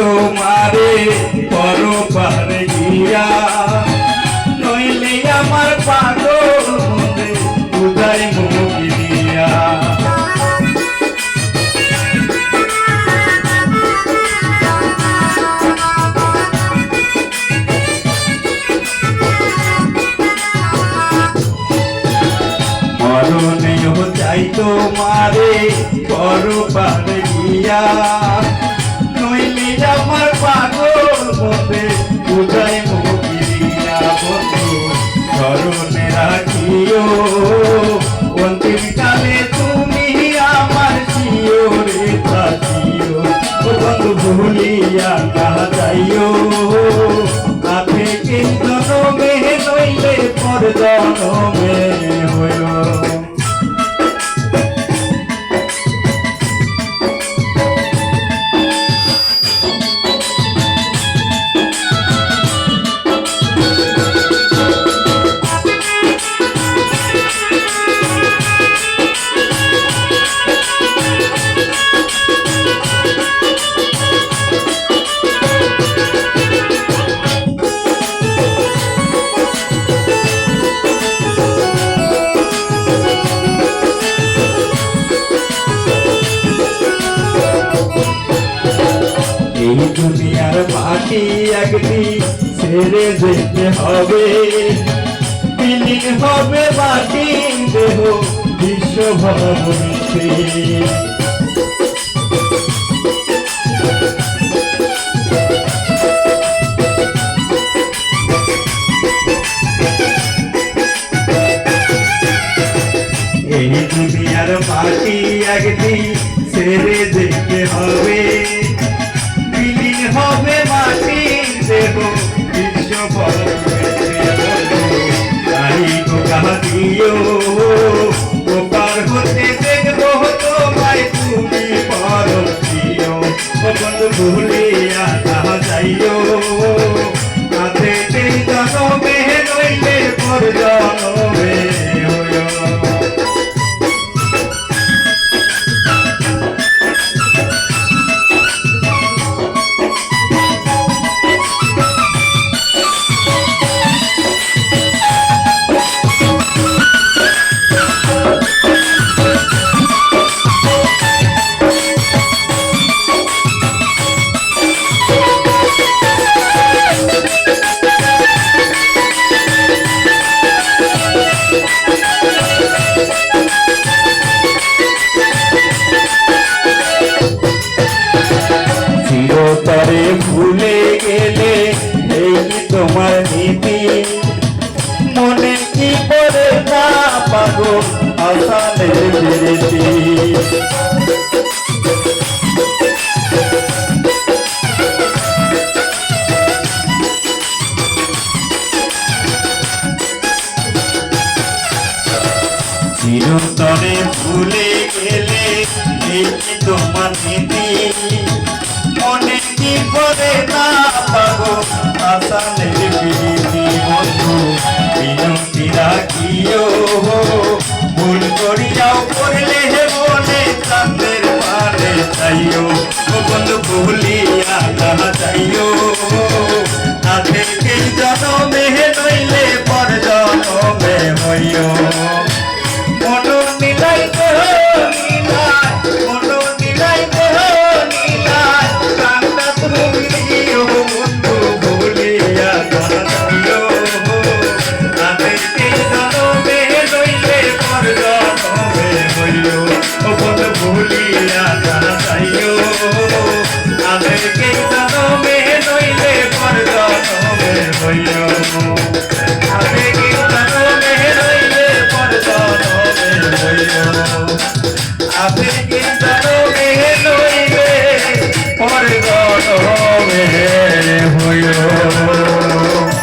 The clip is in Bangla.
তোমারে পর পারে গিয়া নইলে আমার পাগল মনে উদয় মুখি দিয়া। মরণেও চাই তোমারে পর পারে গিয়া উদয় মুখিয়া বন্ধু, স্মরণে রাখিও। অন্তিম কালে তুমি আমার শিওরে থাকিও। ও বন্ধু, ভুলিয়া না যাইও। আপে কিন্তু নমে নইলে পর জনমে হইল দুনিয়ার মাটি একদিন ছেড়ে যেতে হবে। বিলীন হবে মাটি দেহ বিশ্ব ভবনীতে এই দুনিয়ার মাটি একদিন ছেড়ে যেতে হবে। দিও নীতি মনে কি করে না পাগো আসানের চিরতরে ভুলে গেলে এই তোমার নীতি। মনে কি করে না পাবো আসানের রাখিও ভুল করিয়াও করলে হে ভুলিয়া জনমে লইলে